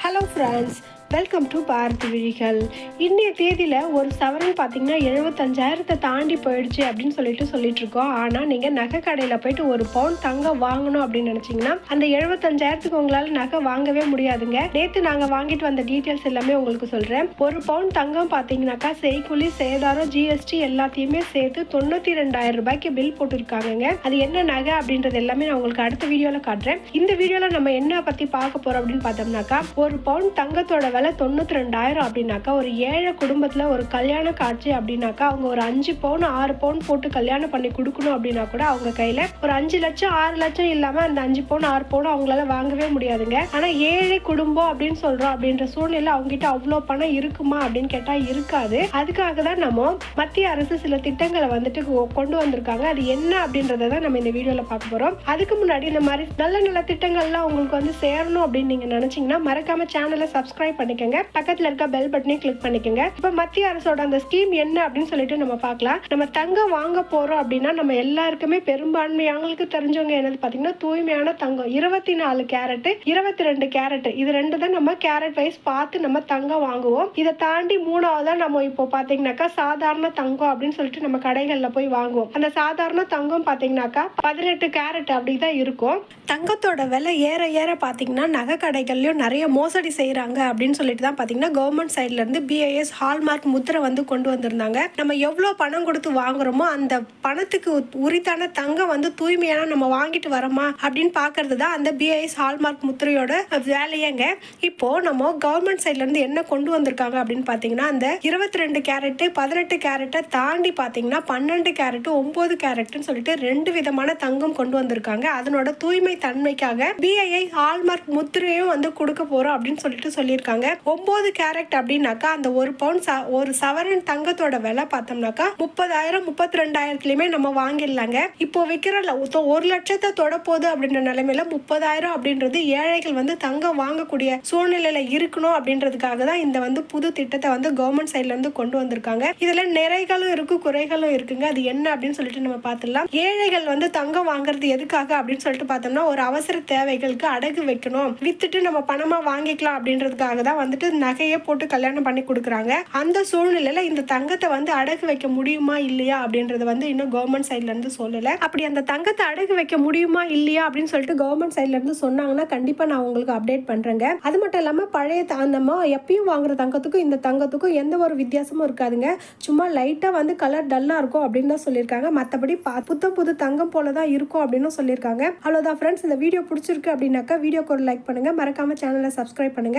Hello friends welcome to Bharathi Vizhigal இன்றைய தேதியில் ஒரு சவரன் பார்த்தீங்கன்னா எழுபத்தஞ்சாயிரத்தை தாண்டி போயிடுச்சு அப்படின்னு சொல்லிட்டு சொல்லிட்டு இருக்கோம். ஆனால் நீங்கள் நகை கடையில் போயிட்டு ஒரு பவுன் தங்கம் வாங்கணும் அப்படின்னு நினச்சிங்கன்னா அந்த எழுபத்தஞ்சாயிரத்துக்கு உங்களால் நகை வாங்கவே முடியாதுங்க. நேற்று நாங்கள் வாங்கிட்டு வந்த டீட்டெயில்ஸ் எல்லாமே உங்களுக்கு சொல்கிறேன் ஒரு பவுன் தங்கம் பார்த்தீங்கன்னாக்கா செய்கூலி சேதாரம் ஜிஎஸ்டி எல்லாத்தையுமே சேர்த்து தொண்ணூற்றி ரெண்டாயிரம் ரூபாய்க்கு பில் போட்டிருக்காங்கங்க. அது என்ன நகை அப்படின்றது எல்லாமே நான் உங்களுக்கு அடுத்த வீடியோவில் காட்டுறேன். இந்த வீடியோவில் நம்ம என்ன பற்றி பார்க்க போகிறோம் அப்படின்னு பார்த்தோம்னாக்கா ஒரு பவுன் தங்கத்தோட விலை தொண்ணூற்றி ரெண்டாயிரம் அப்படின்னாக்கா ஒரு ஏழை குடும்பத்தில் ஒரு கல்யாண காட்சி அப்படின்னாக்கா அவங்க ஒரு அஞ்சு பவுன் ஆறு பவுன் போட்டு கல்யாணம் பண்ணி கொடுக்கணும் அப்படின்னா கூட அவங்க கையில் ஒரு அஞ்சு லட்சம் ஆறு லட்சம் இல்லாமல் அந்த அஞ்சு பவுன் ஆறு பவுன் அவங்களால வாங்கவே முடியாதுங்க. ஆனால் ஏழை குடும்பம் அப்படின்னு சொல்கிறோம் அப்படின்ற சூழ்நிலை அவங்ககிட்ட அவ்வளோ பணம் இருக்குமா அப்படின்னு கேட்டால் இருக்காது. அதுக்காக தான் நம்ம மத்திய அரசு சில திட்டங்களை வந்துட்டு கொண்டு வந்திருக்காங்க. அது என்ன அப்படின்றத தான் நம்ம இந்த வீடியோவில் பார்க்க போகிறோம் அதுக்கு முன்னாடி இந்த மாதிரி நல்ல நல்ல திட்டங்கள்லாம் உங்களுக்கு வந்து சேரணும் அப்படின்னு நீங்கள் நினச்சிங்கன்னா மறக்காம சேனலை சப்ஸ்கிரைப் பண்ணிக்கோங்க. பக்கத்தில் இருக்க பெல் பட்டனையும் கிளிக் பண்ணிக்கோங்க. இப்போ மத்திய அரசோட அந்த ஸ்கீம் என்ன அப்படின்னு சொல்லிட்டு நம்ம பார்க்கலாம். நம்ம தங்கம் வாங்க போகிறோம் அப்படின்னா நம்ம எல்லாருக்குமே பெரும்பான்மையாங்களுக்கு தெரிஞ்சவங்க என்னது பார்த்தீங்கன்னா தூய்மையான தங்கம். இருபத்தி நாலு கேரட்டு இருபத்தி ரெண்டு கேரட் இது ரெண்டு தான் நம்ம கேரட் வைஸ் பார்த்து நம்ம தங்கம் வாங்குவோம். இதை தாண்டி மூணாவதா நம்ம இப்போ பார்த்தீங்கன்னாக்கா சாதாரண தங்கம் அப்படின்னு சொல்லிட்டு நம்ம கடைகளில் போய் வாங்குவோம். அந்த சாதாரண தங்கம் பார்த்தீங்கன்னாக்கா பதினெட்டு கேரட் அப்படி தான் இருக்கும். தங்கத்தோட விலை ஏற ஏற பார்த்தீங்கன்னா நகை கடைகள்லையும் நிறைய மோசடி செய்கிறாங்க அப்படின்னு சொல்லிட்டு தான் பார்த்தீங்கன்னா கவர்மெண்ட் சைட்லேருந்து பிஐஎஸ் ஹால்மார்க் முத்திரை வந்து கொண்டு வந்திருந்தாங்க. நம்ம எவ்வளோ பணம் கொடுத்து வாங்குறோமோ அந்த பணத்துக்கு உரித்தான தங்கம் வந்து தூய்மையான நம்ம வாங்கிட்டு வரோமா அப்படின்னு பார்க்கறது தான் அந்த பிஐஎஸ் ஹால்மார்க் முத்திரையோட வேலையேங்க. இப்போ நம்ம கவர்மெண்ட் சைட்லேருந்து என்ன கொண்டு வந்திருக்காங்க அப்படின்னு பார்த்தீங்கன்னா அந்த இருபத்தி ரெண்டு கேரட்டு பதினெட்டு கேரட்டை தாண்டி பார்த்தீங்கன்னா பன்னெண்டு கேரட்டு ஒம்பது கேரட்னு சொல்லிட்டு ரெண்டு விதமான தங்கம் கொண்டு வந்திருக்காங்க. அதனோட தூய்மை தன்மைக்காக பிஐஐ ஹால்மார்க் முத்திரையும் வந்து கொடுக்க போகிறோம் அப்படின்னு சொல்லிட்டு சொல்லியிருக்காங்க. ஒம்பது கேரட் அப்படின்னாக்கா அந்த ஒரு பவுன் ச- ஒரு சவரன் தங்கத்தோட விலை பார்த்தோம்னாக்கா முப்பதாயிரம் முப்பத்தி ரெண்டாயிரத்துலயுமே நம்ம வாங்கிடலாங்க. இப்போ விற்கிற ஒரு லட்சத்தை தொடப்போகுது அப்படின்ற நிலைமையில முப்பதாயிரம் அப்படின்றது ஏழைகள் வந்து தங்கம் வாங்கக்கூடிய சூழ்நிலையில இருக்கணும் அப்படின்றதுக்காக தான் இந்த வந்து புது திட்டத்தை வந்து கவர்மெண்ட் சைட்ல இருந்து கொண்டு வந்திருக்காங்க. இதுல நிறைகளும் இருக்கு குறைகளும் இருக்குங்க. அது என்ன அப்படின்னு சொல்லிட்டு நம்ம பார்த்துடலாம். ஏழைகள் வந்து தங்கம் வாங்குறது எதுக்காக அப்படின்னு சொல்லிட்டு பார்த்தோம்னா ஒரு அவசர தேவைகளுக்கு அடகு வைக்கணும். வித்துட்டு நம்ம பணமா வாங்கிக்கலாம் அப்படின்றதுக்காக தான் வந்துட்டு நகையை போட்டு கல்யாணம் பண்ணி கொடுக்குறாங்க. அந்த சூழ்நிலையில இந்த தங்கத்தை வந்து அடகு வைக்க முடியுமா இல்லையா அப்படின்றத வந்து இன்னும் கவர்மெண்ட் சைட்ல இருந்து சொல்லல. அப்படி அந்த தங்கத்தை அடகு வைக்க முடியுமா இல்லையா அப்படின்னு சொல்லிட்டு கவர்மெண்ட் சைட்ல இருந்து சொன்னாங்கன்னா கண்டிப்பா நான் உங்களுக்கு அப்டேட் பண்றேங்க. அது மட்டும் இல்லாம பழைய த- நம்ம எப்பயும் வாங்குற தங்கத்துக்கும் இந்த தங்கத்துக்கும் எந்த ஒரு வித்தியாசமும் இருக்காதுங்க. சும்மா லைட்டா வந்து கலர் டல்லா இருக்கும் அப்படின்னு தான் சொல்லியிருக்காங்க. மற்றபடி புத்தம் புது தங்கம் போல தான் இருக்கும் அப்படின்னு சொல்லியிருக்காங்க. அவ்வளோதான் ஃப்ரெண்ட்ஸ் இந்த வீடியோ பிடிச்சிருக்கு அப்படின்னாக்கா வீடியோக்கு ஒரு லைக் பண்ணுங்க. மறக்காம சேனலை சப்ஸ்கிரைப் பண்ணுங்க.